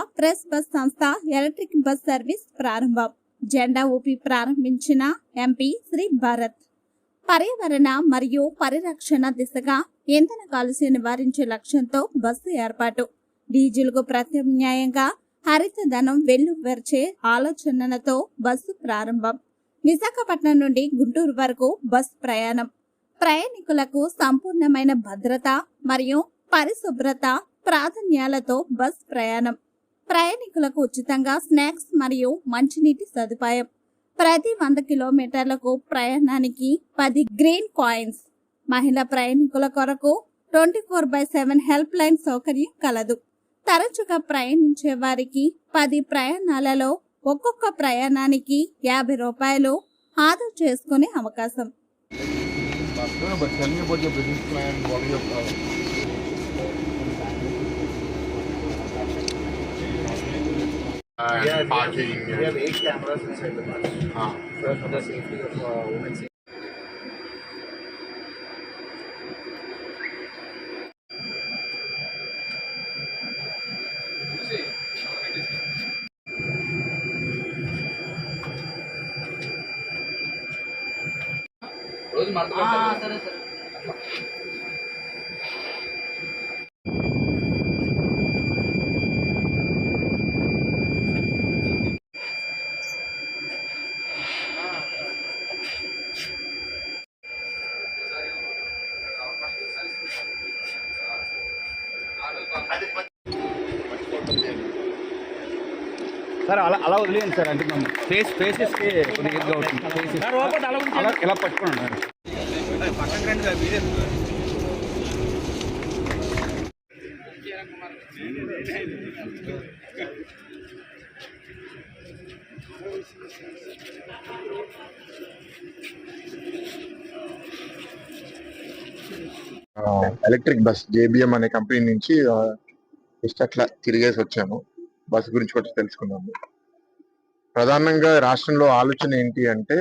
Press bus సంస్థ electric bus service ప్రారంభం. జెండా ఊపి ప్రారంభించిన ఎంపీ శ్రీ భరత్. పర్యావరణ మరియు పరిరక్షణ దిశగా ఇంధన కాలుష్య నివారించే లక్ష్యంతో బస్సు ఏర్పాటు. డీజిల్కు ప్రత్యామ్నాయంగా హరితధనం వెల్లువెర్చే ఆలోచనలతో బస్సు ప్రారంభం. విశాఖపట్నం నుండి గుంటూరు వరకు బస్సు ప్రయాణం. ప్రయాణికులకు సంపూర్ణమైన భద్రత మరియు పరిశుభ్రత ప్రాధాన్యాలతో బస్ ప్రయాణం. ప్రయాణికులకు ఉచితంగా స్నాక్స్ మరియు మంచినీటి సదుపాయం. ప్రతి వంద కిలోమీటర్లకు ప్రయాణానికి పది గ్రీన్ కాయిన్స్. మహిళా ప్రయాణికుల కొరకు twenty four by seven help line సౌకర్యం కలదు. తరచుగా ప్రయాణించే వారికి పది ప్రయాణాలలో ఒక్కొక్క ప్రయాణానికి యాభై రూపాయలు ఆదా చేసుకునే అవకాశం. are your uh, We have, parking. we have eight cameras inside the bus. Ah. So for the safety of uh, women. safety. రోజు మడత సరే సరే Sir అలా అలా వదిలేయండి సార్ అంటే మనం ఫేస్ ఫేసెస్కి కొద్దిగా ఇదిగా అవుతుంది. ఫేసెస్ అలా ఇలా పట్టుకోండి సార్. ఎలక్ట్రిక్ బస్ జేబిఎం అనే కంపెనీ నుంచి జస్ట్ అట్లా తిరిగేసి వచ్చాము. బస్ గురించి కూడా తెలుసుకున్నాము ప్రధానంగా రాష్ట్రంలో ఆలోచన ఏంటి అంటే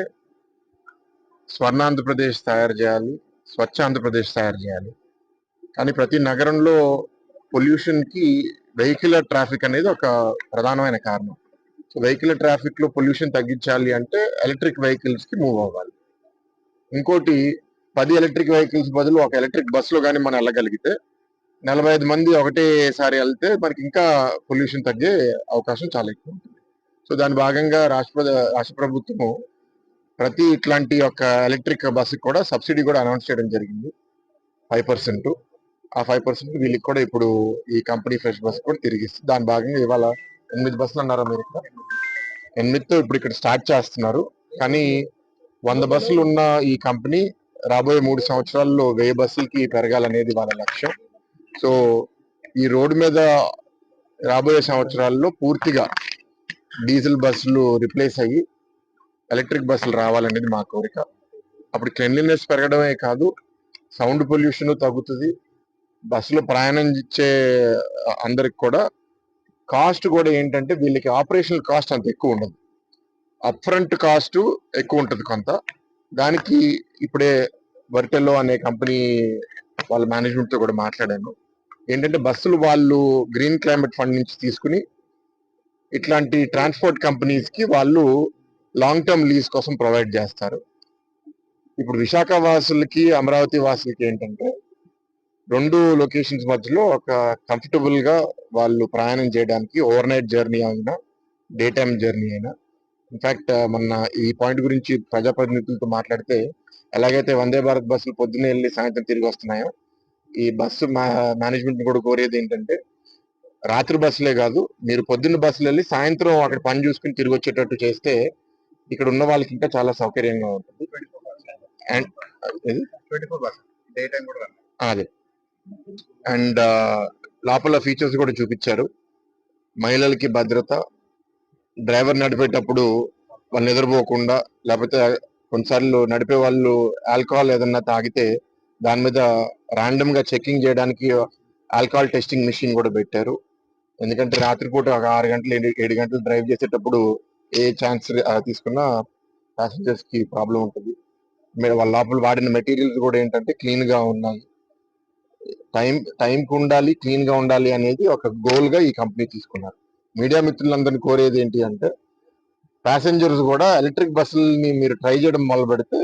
స్వర్ణ ఆంధ్రప్రదేశ్ తయారు చేయాలి స్వచ్ఛ ఆంధ్రప్రదేశ్ తయారు చేయాలి. కానీ ప్రతి నగరంలో పొల్యూషన్కి వెహికల్ ట్రాఫిక్ అనేది ఒక ప్రధానమైన కారణం. సో వెహికల్ ట్రాఫిక్లో పొల్యూషన్ తగ్గించాలి అంటే ఎలక్ట్రిక్ వెహికల్స్కి మూవ్ అవ్వాలి. ఇంకోటి పది ఎలక్ట్రిక్ వెహికల్స్ బదులు ఒక ఎలక్ట్రిక్ బస్సులో కానీ మనం వెళ్ళగలిగితే నలభై ఐదు మంది ఒకటేసారి వెళ్తే మనకి ఇంకా పొల్యూషన్ తగ్గే అవకాశం చాలా ఎక్కువ ఉంటుంది. సో దాని భాగంగా రాష్ట్ర ప్ర- రాష్ట్ర ప్రభుత్వము ప్రతి ఇట్లాంటి ఒక ఎలక్ట్రిక్ బస్సు కూడా సబ్సిడీ కూడా అనౌన్స్ చేయడం జరిగింది. Five percent. ఆ ఫైవ్ పర్సెంట్ వీళ్ళకి కూడా ఇప్పుడు ఈ కంపెనీ ఫ్రెష్ బస్ కూడా తిరిగిస్తుంది దాని భాగంగా ఇవాళ ఎనిమిది బస్సులు అన్నారు మీరు ఇక్కడ ఎనిమిదితో ఇప్పుడు ఇక్కడ స్టార్ట్ చేస్తున్నారు. కానీ వంద బస్సులు ఉన్న ఈ కంపెనీ రాబోయే మూడు సంవత్సరాల్లో వెయ్యి బస్సులకి పెరగాలనేది వాళ్ళ లక్ష్యం. సో ఈ రోడ్డు మీద రాబోయే సంవత్సరాల్లో పూర్తిగా డీజిల్ బస్సులు రిప్లేస్ అయ్యి ఎలక్ట్రిక్ బస్సులు రావాలనేది మా కోరిక. అప్పుడు క్లెన్లీనెస్ పెరగడమే కాదు సౌండ్ పొల్యూషన్ తగ్గుతుంది బస్సులో ప్రయాణం ఇచ్చే అందరికి కూడా కాస్ట్ కూడా ఏంటంటే వీళ్ళకి ఆపరేషనల్ కాస్ట్ అంత ఎక్కువ ఉండదు. అప్ ఫ్రంట్ కాస్ట్ ఎక్కువ ఉంటుంది కొంత. దానికి ఇప్పుడే వర్టెల్లో అనే కంపెనీ వాళ్ళ మేనేజ్మెంట్తో కూడా మాట్లాడాను. ఏంటంటే బస్సులు వాళ్ళు గ్రీన్ క్లైమేట్ ఫండ్ నుంచి తీసుకుని ఇట్లాంటి ట్రాన్స్పోర్ట్ కంపెనీస్కి వాళ్ళు లాంగ్ టర్మ్ లీజ్ కోసం ప్రొవైడ్ చేస్తారు. ఇప్పుడు విశాఖ వాసులకి అమరావతి వాసులకి ఏంటంటే రెండు లొకేషన్స్ మధ్యలో ఒక కంఫర్టబుల్గా వాళ్ళు ప్రయాణం చేయడానికి ఓవర్ నైట్ జర్నీ అయినా డే టైమ్ జర్నీ అయినా ఇన్ఫాక్ట్ మొన్న ఈ పాయింట్ గురించి ప్రజాప్రతినిధులతో మాట్లాడితే ఎలాగైతే వందే భారత్ బస్సులు పొద్దున్నే వెళ్ళి సాయంత్రం తిరిగి వస్తున్నాయో ఈ బస్సు మేనేజ్మెంట్ కూడా కోరేది ఏంటంటే రాత్రి బస్సులే కాదు మీరు పొద్దున్న బస్సులు వెళ్ళి సాయంత్రం అక్కడ పని చూసుకుని తిరిగి వచ్చేటట్టు చేస్తే ఇక్కడ ఉన్న వాళ్ళకి ఇంకా చాలా సౌకర్యంగా ఉంటుంది. అండ్ ఫోర్ డే టైం కూడా అదే. అండ్ లోపల ఫీచర్స్ కూడా చూపించారు. మహిళలకి భద్రత డ్రైవర్ నడిపేటప్పుడు వాళ్ళు నిద్రపోకుండా లేకపోతే కొన్నిసార్లు నడిపే వాళ్ళు ఆల్కహాల్ ఏదన్నా తాగితే దాని మీద ర్యాండమ్గా చెకింగ్ చేయడానికి ఆల్కహాల్ టెస్టింగ్ మిషన్ కూడా పెట్టారు. ఎందుకంటే రాత్రిపూట ఒక ఆరు గంటలు ఏడు గంటలు డ్రైవ్ చేసేటప్పుడు ఏ ఛాన్స్ తీసుకున్నా ప్యాసింజర్స్కి ప్రాబ్లం ఉంటుంది. మీరు వాళ్ళ లోపల వాడిన మెటీరియల్స్ కూడా ఏంటంటే క్లీన్గా ఉన్నాయి టైం టైంకి ఉండాలి క్లీన్గా ఉండాలి అనేది ఒక గోల్గా ఈ కంపెనీ తీసుకున్నారు. మీడియా మిత్రులందరినీ కోరేది ఏంటి అంటే ప్యాసింజర్స్ కూడా ఎలక్ట్రిక్ బస్సులని మీరు ట్రై చేయడం మొదలు పెడితే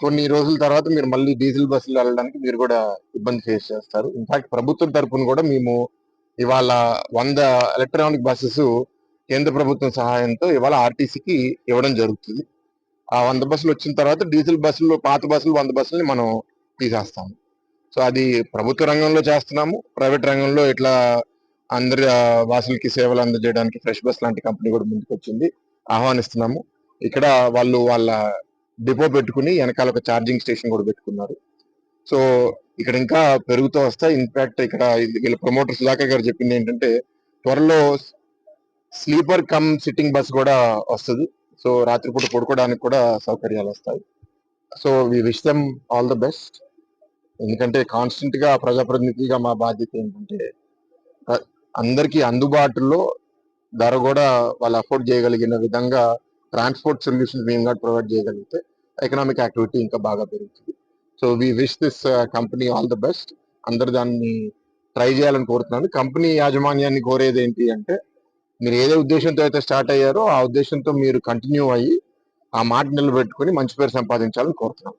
కొన్ని రోజుల తర్వాత మీరు మళ్ళీ డీజిల్ బస్సులు వెళ్ళడానికి మీరు కూడా ఇబ్బంది ఫేస్ చేస్తారు. ఇన్ఫాక్ట్ ప్రభుత్వం తరపున కూడా మేము ఇవాళ వంద ఎలక్ట్రానిక్ బస్సెస్ కేంద్ర ప్రభుత్వం సహాయంతో ఇవాళ ఆర్టీసీకి ఇవ్వడం జరుగుతుంది. ఆ వంద బస్సులు వచ్చిన తర్వాత డీజిల్ బస్సులు పాత బస్సులు వంద బస్సులని మనం తీసేస్తాము. సో అది ప్రభుత్వ రంగంలో చేస్తున్నాము. ప్రైవేట్ రంగంలో ఇట్లా అందరి వాసులకి సేవలు అందజేయడానికి ఫ్రెష్ బస్ లాంటి కంపెనీ కూడా ముందుకు వచ్చింది ఆహ్వానిస్తున్నాము. ఇక్కడ వాళ్ళు వాళ్ళ డిపో పెట్టుకుని వెనకాల ఒక ఛార్జింగ్ స్టేషన్ కూడా పెట్టుకున్నారు. సో ఇక్కడ ఇంకా పెరుగుతూ వస్తాయి. ఇన్ఫాక్ట్ ఇక్కడ వీళ్ళ ప్రమోటర్ సుధాకర్ గారు చెప్పింది ఏంటంటే త్వరలో స్లీపర్ కమ్ సిట్టింగ్ బస్ కూడా వస్తుంది. సో రాత్రిపూట పడుకోవడానికి కూడా సౌకర్యాలు వస్తాయి. So we wish them all the best. ఎందుకంటే కాన్స్టెంట్గా ప్రజాప్రతినిధిగా మా బాధ్యత ఏంటంటే అందరికీ అందుబాటులో ధర కూడా వాళ్ళు అఫోర్డ్ చేయగలిగిన విధంగా ట్రాన్స్పోర్ట్ సొల్యూషన్స్ మేము కూడా ప్రొవైడ్ చేయగలిగితే ఎకనామిక్ యాక్టివిటీ ఇంకా బాగా పెరుగుతుంది. So we wish this company all the best అందరు దాన్ని ట్రై చేయాలని కోరుతున్నాను. కంపెనీ యాజమాన్యాన్ని కోరేది ఏంటి అంటే మీరు ఏదే ఉద్దేశంతో అయితే స్టార్ట్ అయ్యారో ఆ ఉద్దేశంతో మీరు కంటిన్యూ అయ్యి ఆ మాట నిలబెట్టుకుని మంచి పేరు సంపాదించాలని కోరుతున్నాను.